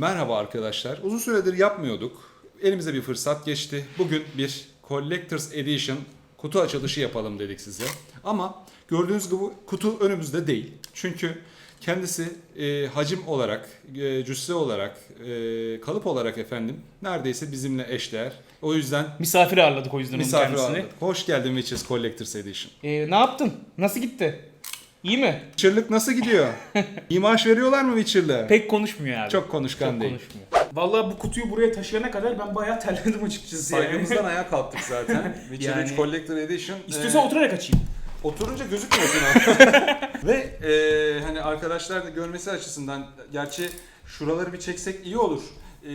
Merhaba arkadaşlar. Uzun süredir yapmıyorduk. Elimize bir fırsat geçti. Bugün bir Collector's Edition kutu açılışı yapalım dedik size. Ama gördüğünüz gibi kutu önümüzde değil. Çünkü kendisi e, hacim olarak, e, cüsse olarak, e, kalıp olarak efendim neredeyse bizimle eşdeğer. O yüzden Misafir ağırladık o yüzden onun misafir kendisini. aldık. Hoş geldin Witches Collector's Edition. Ee, ne yaptın? Nasıl gitti? İyi mi? Witcher'lık nasıl gidiyor? İyi maaş veriyorlar mı Witcher'la? Pek konuşmuyor abi. Çok konuşkan Çok değil. konuşmuyor. Vallahi bu kutuyu buraya taşıyana kadar ben bayağı terledim açıkçası yani. Saygımızdan ayağa kalktık zaten. Witcher Yani- 3 Collector Edition. İstiyorsan e, oturarak açayım. Oturunca gözükmüyorsun ama. Ve e, hani arkadaşlar da görmesi açısından gerçi şuraları bir çeksek iyi olur. E,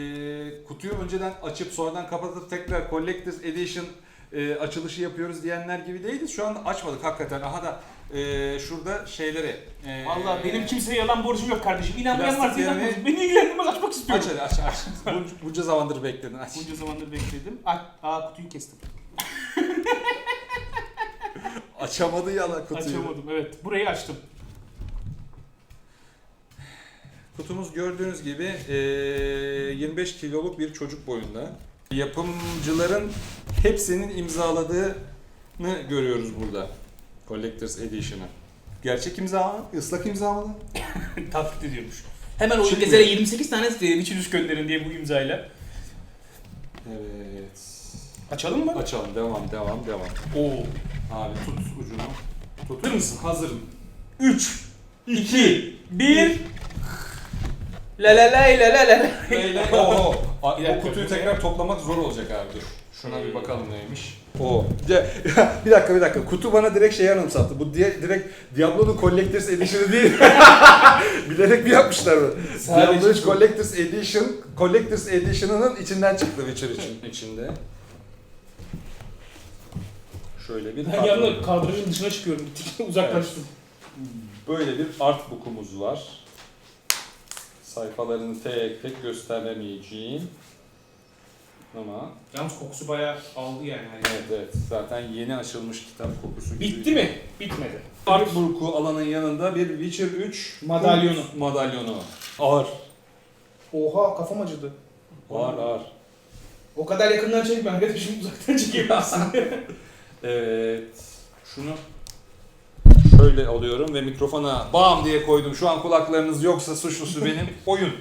kutuyu önceden açıp sonradan kapatıp tekrar Collector's Edition e, açılışı yapıyoruz diyenler gibi değiliz. Şu anda açmadık hakikaten. Aha da e, şurada şeyleri. E, Vallahi benim kimseye yalan borcum yok kardeşim. İnanmayan Plastik varsa inanmasın. Beni ilgilendirmez açmak Aç istiyorum. hadi aç aç. Bunca, bunca zamandır bekledin aç. Bunca zamandır bekledim. Aa, aa kutuyu kestim. Açamadı yala kutuyu. Açamadım evet. Burayı açtım. Kutumuz gördüğünüz gibi eee, 25 kiloluk bir çocuk boyunda. Yapımcıların hepsinin imzaladığını görüyoruz burada. Collector's Edition'ı. Gerçek imza mı? Islak imza mı? Taklit ediyormuş. Hemen oyun Çıkmıyor. gezere 28 tane Witcher 3 gönderin diye bu imzayla. Evet. Açalım mı? Açalım. Devam, devam, devam. Oo. Abi tut ucunu. Tut. Hazır mısın? Hazırım. 3 2 1 La la la la la la. Oho. Bir O kutuyu bu ne? tekrar toplamak zor olacak abi dur. Şuna bir bakalım neymiş. O. bir dakika bir dakika. Kutu bana direkt şey anımsattı. Bu diye, direkt Diablo'nun Collector's Edition'ı değil. Bilerek mi yapmışlar bunu? Sadece Diablo 3 bu. Collector's Edition, Collector's Edition'ının içinden çıktı Witcher için. içinde. Şöyle bir Ben kadro. yanına kadrajın dışına çıkıyorum. Uzaklaştım. Böyle bir art book'umuz var. Sayfalarını tek tek gösteremeyeceğim. Ama Yalnız kokusu bayağı aldı yani. evet evet zaten yeni açılmış kitap kokusu gibi. Bitti mi? Bitmedi. Art book'u alanın yanında bir Witcher 3 Madalyonu. madalyonu. Ağır. Oha kafam acıdı. Ağır ağır. O kadar yakından çekme arkadaşım uzaktan çekebilirsin. Evet. Şunu şöyle alıyorum ve mikrofona bam diye koydum. Şu an kulaklarınız yoksa suçlusu benim. Oyun.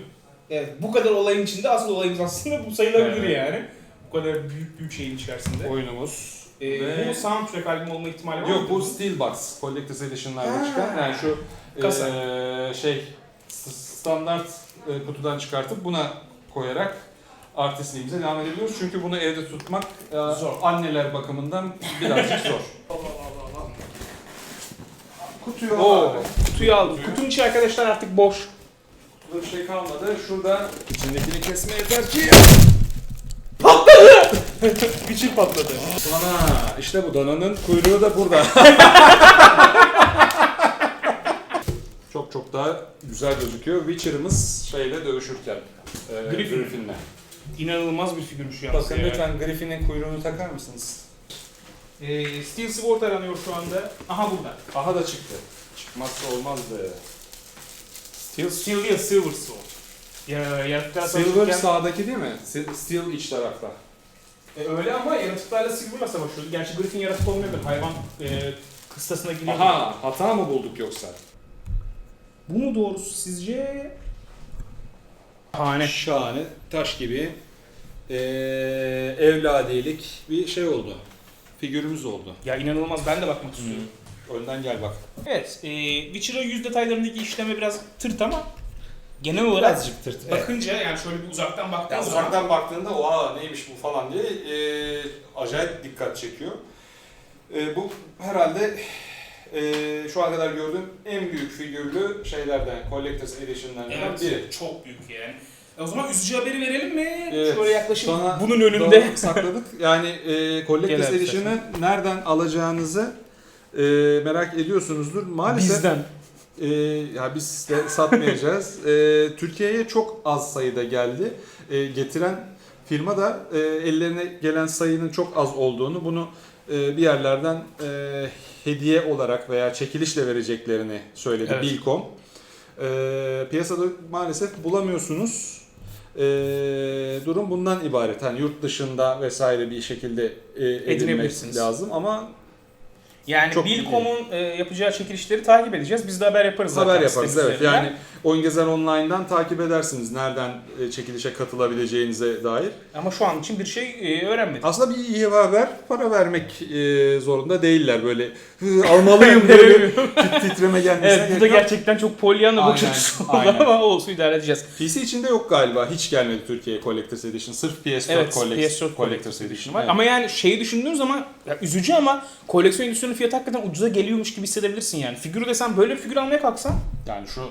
Evet bu kadar olayın içinde asıl olayımız aslında bu sayılabilir Evet. yani. Bu kadar büyük büyük şeyin içerisinde. Oyunumuz. Ee, Ve- Bu soundtrack albüm olma ihtimali var mı? Yok bu Steelbox Collector's Edition'larda Ha. çıkan yani şu Kasa. eee, şey s- standart e, kutudan çıkartıp buna koyarak artistliğimize devam edebiliyoruz. Çünkü bunu evde tutmak e, Zor. anneler bakımından birazcık zor. Kutuyu Oo, al abi. kutuyu aldım. Kutunun içi arkadaşlar artık boş. Kutuda bir şey kalmadı. Şurada içindekini kesme yeter ki. Biçim patladı. Dana. İşte bu dananın kuyruğu da burada. çok çok daha güzel gözüküyor. Witcher'ımız şeyle dövüşürken. E, Griffin. Griffin'le. İnanılmaz bir figürmüş yalnız Bakın ya. lütfen Griffin'in kuyruğunu takar mısınız? Ee, Steel Sword aranıyor şu anda. Aha burada. Aha da çıktı. Çıkmazsa olmazdı. Steel, Steel değil, Silver Sword. Ya, yaratıklar Silver savaşırken... sağdaki değil mi? Steel iç tarafta. E, öyle ama yaratıklarla Silver'la savaşıyordu. Gerçi Griffin yaratık olmayabilir. Hayvan e, kıstasına giriyor. Aha hata mı bulduk yoksa? Bu mu doğrusu sizce? Hane. Şahane taş gibi ee, evladiyelik bir şey oldu. Figürümüz oldu. Ya inanılmaz ben de bakmak istiyorum. Önden gel bak. Evet, e, Witcher'a yüz detaylarındaki işleme biraz tırt ama genel olarak Birazcık tırt. Evet. bakınca yani şöyle bir uzaktan baktığın Ya zaman uzaktan baktığında oha neymiş bu falan diye ee, acayip dikkat çekiyor. Ee, bu herhalde ee, şu ana kadar gördüğüm en büyük figürlü şeylerden, Collector's Edition'lardan evet, biri. çok büyük yani. E, o zaman üzücü haberi verelim mi? Evet. Şöyle yaklaşık Sonra bunun önünde. Doğru sakladık. Yani e, Collector's Genel Edition'ı nereden alacağınızı e, merak ediyorsunuzdur. Maalesef Bizden. e, ya biz de satmayacağız. E, Türkiye'ye çok az sayıda geldi. E, getiren firma da e, ellerine gelen sayının çok az olduğunu, bunu e, bir yerlerden e, hediye olarak veya çekilişle vereceklerini söyledi Evet. Bilkom. E, piyasada maalesef bulamıyorsunuz. Ee, durum bundan ibaret. Hani yurt dışında vesaire bir şekilde e, edinmek lazım ama Yani Çok Bilkom'un e, yapacağı çekilişleri takip edeceğiz. Biz de haber yaparız zaten. haber yaparız evet. üzerinden. Yani Oyun Gezer Online'dan takip edersiniz nereden e, çekilişe katılabileceğinize dair. Ama şu an için bir şey e, öğrenmedik. Aslında bir iyi haber para vermek e, zorunda değiller böyle "Hı, almalıyım böyle tit- titreme gelmesine Evet bu da gerçekten çok polyanla bakış açısı oldu ama olsun idare edeceğiz. PC içinde yok galiba. Hiç gelmedi Türkiye'ye Collector's Edition. Sırf PS4 Evet Collect- PS4 Collector's Edition var. Evet. Ama yani şeyi düşündüğün zaman ya üzücü ama koleksiyon edisyonun fiyatı hakikaten ucuza geliyormuş gibi hissedebilirsin yani. Figürü desen böyle bir figür almaya kalksan Yani şu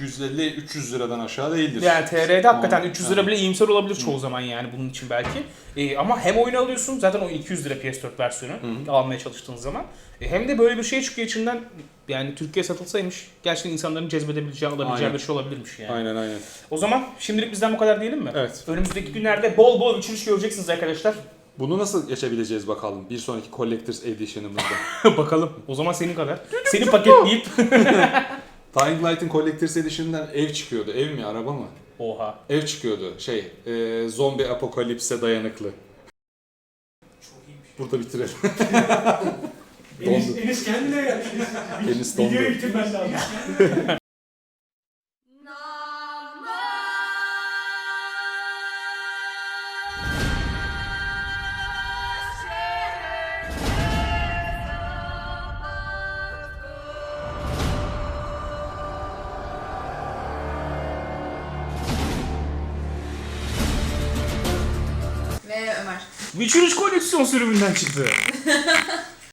250-300 liradan aşağı değildir. yani TR'de hakikaten Tamam. 300 lira bile iyimser olabilir çoğu zaman yani bunun için belki. E, ama hem oyunu alıyorsun zaten o 200 lira PS4 versiyonu almaya çalıştığın zaman. E, hem de böyle bir şey çıkıyor içinden yani Türkiye satılsaymış gerçekten insanların cezbedebileceği, alabileceği Aynen. bir şey olabilirmiş yani. Aynen aynen. O zaman şimdilik bizden bu kadar diyelim mi? Evet. Önümüzdeki günlerde bol bol içeriş göreceksiniz arkadaşlar. Bunu nasıl geçebileceğiz bakalım bir sonraki Collector's Edition'ımızda. Bakalım. O zaman senin kadar. Senin paketleyip Dying Light'ın Collector's Edition'dan ev çıkıyordu. Ev mi araba mı? Oha. Ev çıkıyordu. Şey, e, zombi apokalipse dayanıklı. Burada bitirelim. Enis, Dondu. Enis kendine gel. Deniz dondu. Videoyu bitirmen lazım. 3 koleksiyon sürümünden çıktı.